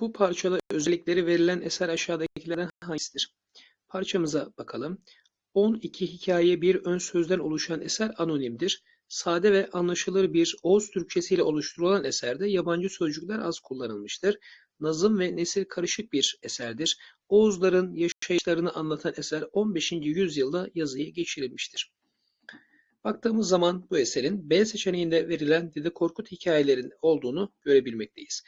Bu parçada özellikleri verilen eser aşağıdakilerden hangisidir? Parçamıza bakalım. 12 hikaye bir ön sözden oluşan eser anonimdir. Sade ve anlaşılır bir Oğuz Türkçesiyle oluşturulan eserde yabancı sözcükler az kullanılmıştır. Nazım ve nesil karışık bir eserdir. Oğuzların yaşayışlarını anlatan eser 15. yüzyılda yazıya geçirilmiştir. Baktığımız zaman bu eserin B seçeneğinde verilen Dede Korkut hikayelerin olduğunu görebilmekteyiz.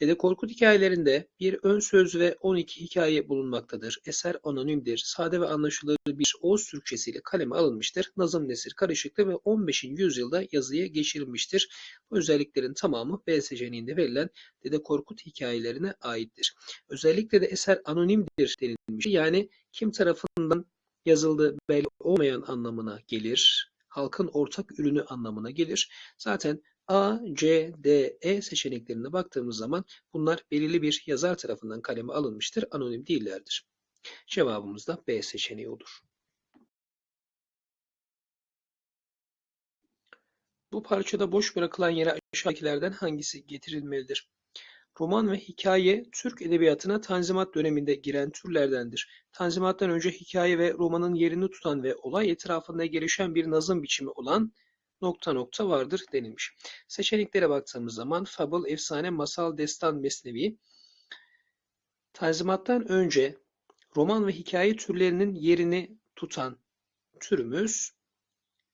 Dede Korkut hikayelerinde bir ön söz ve 12 hikaye bulunmaktadır. Eser anonimdir, sade ve anlaşılır bir Oğuz Türkçesiyle kaleme alınmıştır. Nazım nesir karışıklı ve 15. yüzyılda yazıya geçirilmiştir. Bu özelliklerin tamamı B verilen Dede Korkut hikayelerine aittir. Özellikle de eser anonimdir denilmiş. Yani kim tarafından yazıldığı belli olmayan anlamına gelir. Halkın ortak ürünü anlamına gelir. Zaten A, C, D, E seçeneklerine baktığımız zaman bunlar belirli bir yazar tarafından kaleme alınmıştır, anonim değillerdir. Cevabımız da B seçeneği olur. Bu parçada boş bırakılan yere aşağıdakilerden hangisi getirilmelidir? Roman ve hikaye Türk edebiyatına Tanzimat döneminde giren türlerdendir. Tanzimattan önce hikaye ve romanın yerini tutan ve olay etrafında gelişen bir nazım biçimi olan nokta nokta vardır denilmiş. Seçeneklere baktığımız zaman fable, efsane, masal, destan, mesnevi. Tanzimattan önce roman ve hikaye türlerinin yerini tutan türümüz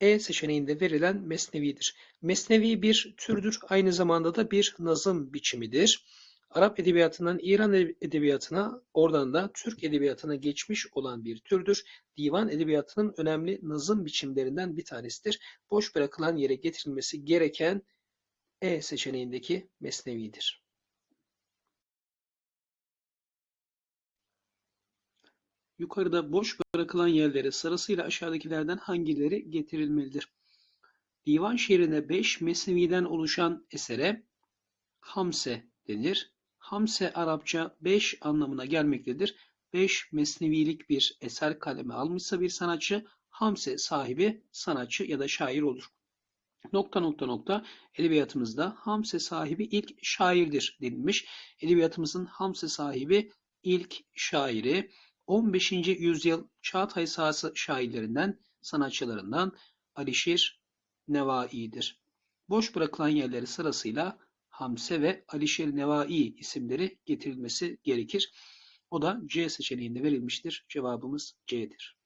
E seçeneğinde verilen mesnevidir. Mesnevi bir türdür, aynı zamanda da bir nazım biçimidir. Arap edebiyatından İran edebiyatına, oradan da Türk edebiyatına geçmiş olan bir türdür. Divan edebiyatının önemli nazım biçimlerinden bir tanesidir. Boş bırakılan yere getirilmesi gereken E seçeneğindeki mesnevidir. Yukarıda boş bırakılan yerlere sırasıyla aşağıdakilerden hangileri getirilmelidir? Divan şiirine 5 mesneviden oluşan esere Hamse denir. Hamse Arapça beş anlamına gelmektedir. Beş mesnevilik bir eser kaleme almışsa bir sanatçı, Hamse sahibi sanatçı ya da şair olur. Nokta nokta nokta edebiyatımızda Hamse sahibi ilk şairdir denilmiş. Edebiyatımızın Hamse sahibi ilk şairi 15. yüzyıl Çağatay sahası şairlerinden, sanatçılarından Alişir Nevai'dir. Boş bırakılan yerleri sırasıyla Hamse ve Alişer Nevai isimleri getirilmesi gerekir. O da C seçeneğinde verilmiştir. Cevabımız C'dir.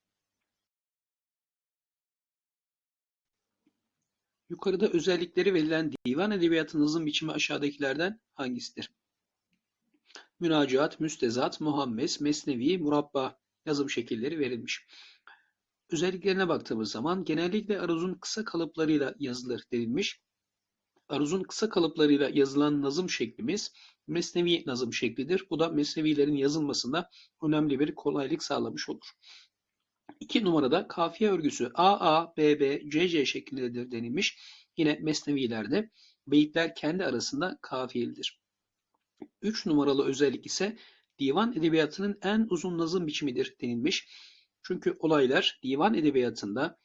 Yukarıda özellikleri verilen divan edebiyatı nazım biçimi aşağıdakilerden hangisidir? Müracaat, müstezat, muhammes, mesnevi, murabba yazım şekilleri verilmiş. Özelliklerine baktığımız zaman genellikle aruzun kısa kalıplarıyla yazılır denilmiş. Aruz'un kısa kalıplarıyla yazılan nazım şeklimiz mesnevi nazım şeklidir. Bu da mesnevilerin yazılmasında önemli bir kolaylık sağlamış olur. İki numarada kafiye örgüsü AA, BB, CC şeklindedir denilmiş. Yine mesnevilerde beyitler kendi arasında kafiyelidir. Üç numaralı özellik ise divan edebiyatının en uzun nazım biçimidir denilmiş. Çünkü olaylar divan edebiyatında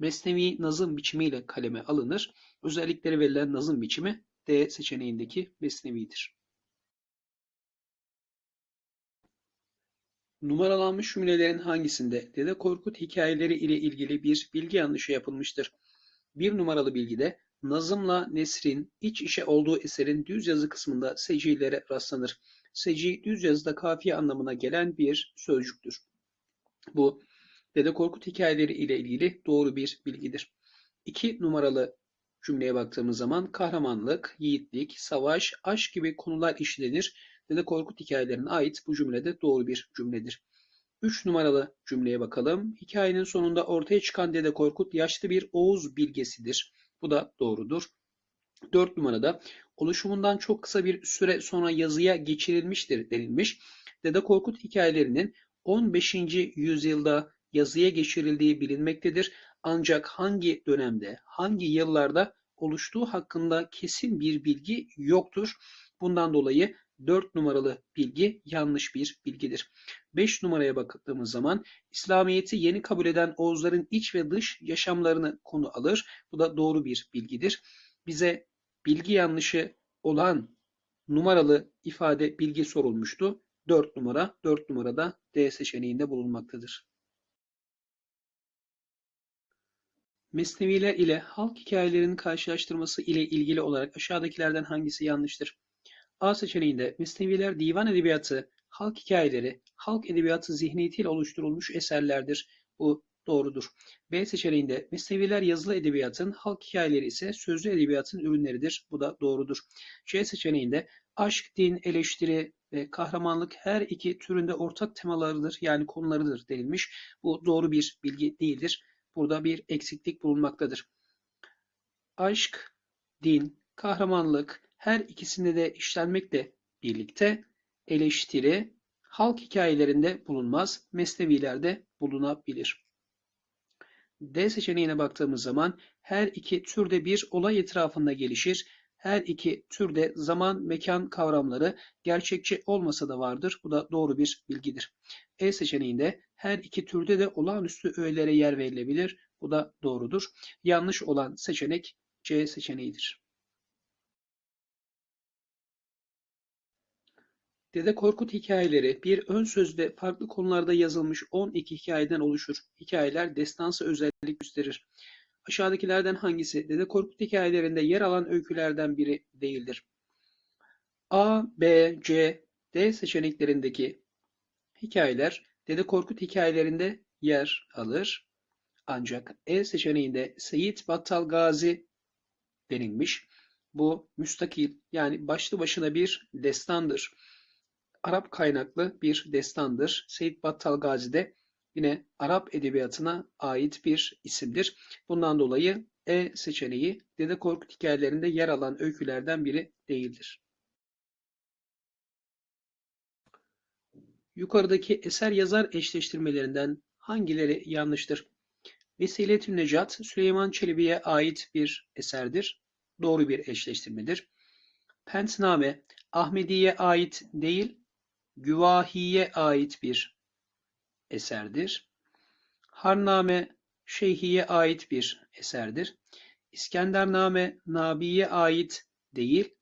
mesnevi nazım biçimiyle kaleme alınır. Özellikleri verilen nazım biçimi D seçeneğindeki mesnevidir. Numaralanmış cümlelerin hangisinde Dede Korkut hikayeleri ile ilgili bir bilgi yanlışı yapılmıştır? Bir numaralı bilgide nazımla nesrin iç içe olduğu eserin düz yazı kısmında secilere rastlanır. Seci düz yazıda kafiye anlamına gelen bir sözcüktür. Bu Dede Korkut hikayeleri ile ilgili doğru bir bilgidir. İki numaralı cümleye baktığımız zaman kahramanlık, yiğitlik, savaş, aşk gibi konular işlenir. Dede Korkut hikayelerine ait bu cümlede doğru bir cümledir. Üç numaralı cümleye bakalım. Hikayenin sonunda ortaya çıkan Dede Korkut yaşlı bir Oğuz bilgesidir. Bu da doğrudur. Dört numarada oluşumundan çok kısa bir süre sonra yazıya geçirilmiştir denilmiş. Dede Korkut hikayelerinin 15. yüzyılda yazıya geçirildiği bilinmektedir. Ancak hangi dönemde, hangi yıllarda oluştuğu hakkında kesin bir bilgi yoktur. Bundan dolayı 4 numaralı bilgi yanlış bir bilgidir. 5 numaraya baktığımız zaman İslamiyet'i yeni kabul eden Oğuzların iç ve dış yaşamlarını konu alır. Bu da doğru bir bilgidir. Bize bilgi yanlışı olan numaralı ifade bilgi sorulmuştu. 4 numara, 4 numarada D seçeneğinde bulunmaktadır. Mesneviler ile halk hikayelerinin karşılaştırması ile ilgili olarak aşağıdakilerden hangisi yanlıştır? A seçeneğinde Mesneviler divan edebiyatı, halk hikayeleri, halk edebiyatı zihniyetiyle oluşturulmuş eserlerdir. Bu doğrudur. B seçeneğinde Mesneviler yazılı edebiyatın, halk hikayeleri ise sözlü edebiyatın ürünleridir. Bu da doğrudur. C seçeneğinde aşk, din, eleştiri ve kahramanlık her iki türünde ortak temalarıdır yani konularıdır denilmiş. Bu doğru bir bilgi değildir. Burada bir eksiklik bulunmaktadır. Aşk, din, kahramanlık her ikisinde de işlenmekle birlikte eleştiri halk hikayelerinde bulunmaz, mesnevilerde bulunabilir. D seçeneğine baktığımız zaman her iki türde bir olay etrafında gelişir. Her iki türde zaman mekan kavramları gerçekçi olmasa da vardır. Bu da doğru bir bilgidir. E seçeneğinde her iki türde de olağanüstü öğelere yer verilebilir. Bu da doğrudur. Yanlış olan seçenek C seçeneğidir. Dede Korkut hikayeleri bir ön sözde farklı konularda yazılmış 12 hikayeden oluşur. Hikayeler destansı özellik gösterir. Aşağıdakilerden hangisi Dede Korkut hikayelerinde yer alan öykülerden biri değildir? A, B, C, D seçeneklerindeki hikayeler Dede Korkut hikayelerinde yer alır. Ancak E seçeneğinde Seyit Battal Gazi denilmiş. Bu müstakil yani başlı başına bir destandır. Arap kaynaklı bir destandır. Seyit Battal Gazi de yine Arap edebiyatına ait bir isimdir. Bundan dolayı E seçeneği Dede Korkut hikayelerinde yer alan öykülerden biri değildir. Yukarıdaki eser yazar eşleştirmelerinden hangileri yanlıştır? Vesiletün Necat, Süleyman Çelebi'ye ait bir eserdir. Doğru bir eşleştirmedir. Pentname, Ahmedi'ye ait değil, Güvahi'ye ait bir eserdir. Harname, Şeyhi'ye ait bir eserdir. İskendername, Nabi'ye ait değil,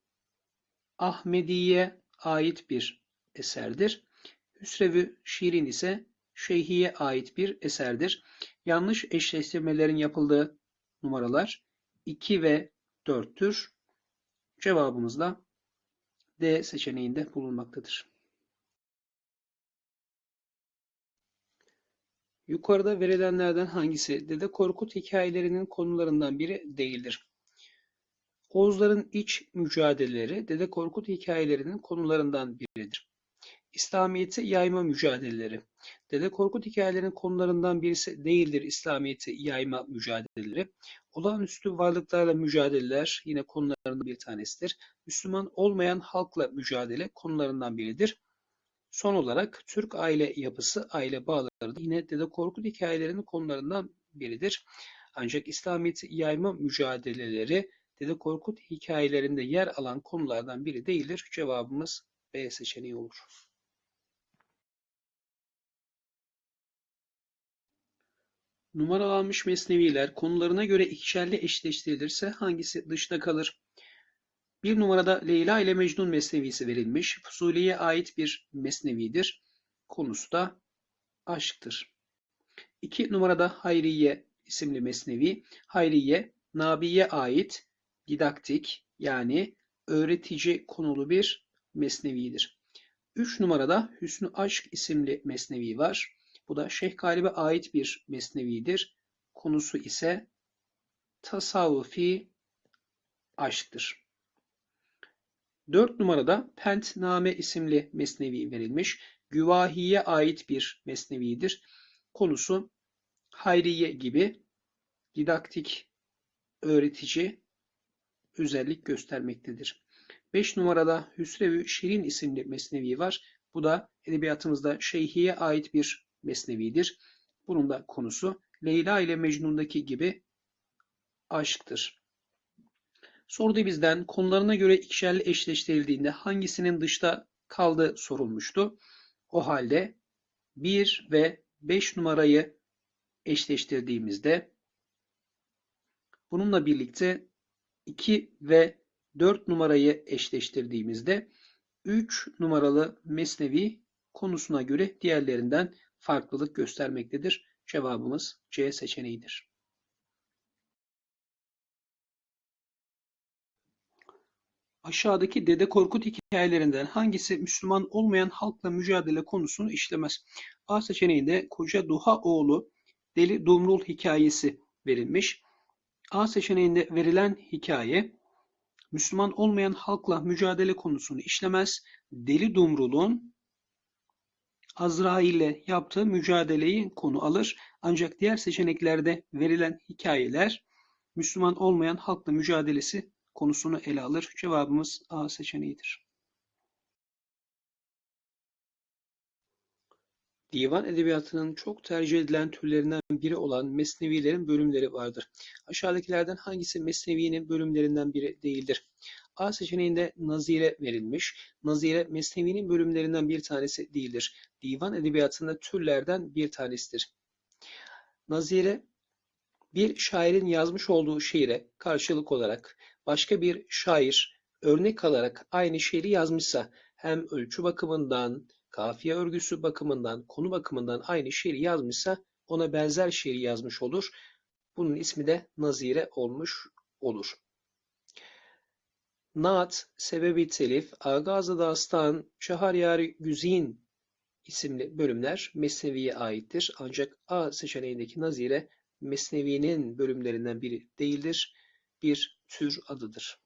Ahmedi'ye ait bir eserdir. Hüsrev-ü Şirin ise Şeyhi'ye ait bir eserdir. Yanlış eşleştirmelerin yapıldığı numaralar 2 ve 4'tür. Cevabımız da D seçeneğinde bulunmaktadır. Yukarıda verilenlerden hangisi Dede Korkut hikayelerinin konularından biri değildir? Oğuzların iç mücadeleleri Dede Korkut hikayelerinin konularından biridir. İslamiyet'i yayma mücadeleleri. Dede Korkut hikayelerinin konularından birisi değildir İslamiyet'i yayma mücadeleleri. Olağanüstü varlıklarla mücadeleler yine konularından bir tanesidir. Müslüman olmayan halkla mücadele konularından biridir. Son olarak Türk aile yapısı, aile bağları da yine Dede Korkut hikayelerinin konularından biridir. Ancak İslamiyet'i yayma mücadeleleri Dede Korkut hikayelerinde yer alan konulardan biri değildir. Cevabımız B seçeneği olur. Numaralanmış mesneviler konularına göre ikişerli eşleştirilirse hangisi dışta kalır? Bir numarada Leyla ile Mecnun mesnevisi verilmiş. Fuzuli'ye ait bir mesnevidir. Konusu da aşktır. İki numarada Hayriye isimli mesnevi. Hayriye, Nabi'ye ait didaktik yani öğretici konulu bir mesnevidir. Üç numarada Hüsnü Aşk isimli mesnevi var. Bu da Şeyh Galip'e ait bir mesnevidir. Konusu ise tasavvufi aşktır. Dört numarada Pentname isimli mesnevi verilmiş. Güvahiye ait bir mesnevidir. Konusu hayriye gibi didaktik, öğretici özellik göstermektedir. Beş numarada Hüsrev-ü Şirin isimli mesnevi var. Bu da edebiyatımızda Şeyhi'ye ait bir mesnevidir. Bunun da konusu Leyla ile Mecnun'daki gibi aşktır. Soruda bizden konularına göre ikişerli eşleştirildiğinde hangisinin dışta kaldığı sorulmuştu. O halde 1 ve 5 numarayı eşleştirdiğimizde bununla birlikte 2 ve 4 numarayı eşleştirdiğimizde 3 numaralı Mesnevi konusuna göre diğerlerinden farklılık göstermektedir. Cevabımız C seçeneğidir. Aşağıdaki Dede Korkut hikayelerinden hangisi Müslüman olmayan halkla mücadele konusunu işlemez? A seçeneğinde Koca Duha oğlu Deli Dumrul hikayesi verilmiş. A seçeneğinde verilen hikaye Müslüman olmayan halkla mücadele konusunu işlemez. Deli Dumrul'un Azrail ile yaptığı mücadeleyi konu alır. Ancak diğer seçeneklerde verilen hikayeler Müslüman olmayan halkla mücadelesi konusunu ele alır. Cevabımız A seçeneğidir. Divan edebiyatının çok tercih edilen türlerinden biri olan mesnevilerin bölümleri vardır. Aşağıdakilerden hangisi mesnevinin bölümlerinden biri değildir? A seçeneğinde nazire verilmiş. Nazire mesnevinin bölümlerinden bir tanesi değildir. Divan edebiyatında türlerden bir tanesidir. Nazire bir şairin yazmış olduğu şiire karşılık olarak başka bir şair örnek alarak aynı şiiri yazmışsa hem ölçü bakımından, kafiye örgüsü bakımından, konu bakımından aynı şiiri yazmışsa ona benzer şiiri yazmış olur. Bunun ismi de nazire olmuş olur. Naat, Sebebi Telif, Agaz-ı Dastan, Şaharyar Güzin isimli bölümler Mesnevi'ye aittir. Ancak A seçeneğindeki nazire Mesnevi'nin bölümlerinden biri değildir. Bir tür adıdır.